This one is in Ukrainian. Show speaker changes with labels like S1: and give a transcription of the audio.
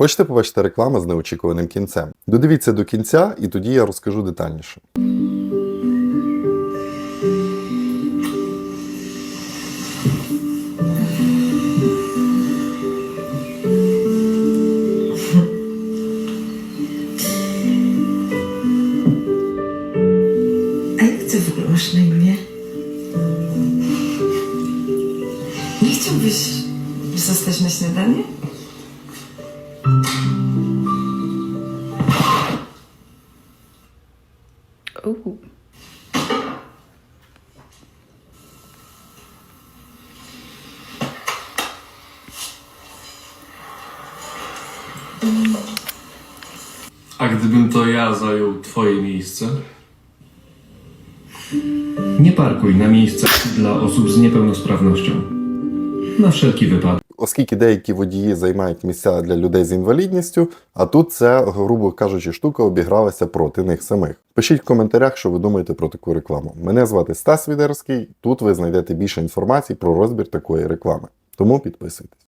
S1: Хочете побачити рекламу з неочікуваним кінцем? Додивіться до кінця, і тоді я розкажу детальніше.
S2: Ogóle masz na imię? Nie chciałbyś zostać na
S3: Ooh.
S4: A gdybym to ja zajął twoje miejsce?
S5: Nie parkuj na miejscach dla osób z niepełnosprawnością. Na wszelki wypadek.
S1: Оскільки деякі водії займають місця для людей з інвалідністю, а тут ця, грубо кажучи, штука обігралася проти них самих. Пишіть в коментарях, що ви думаєте про таку рекламу. Мене звати Стас Відерський. Тут ви знайдете більше інформації про розбір такої реклами. Тому підписуйтесь.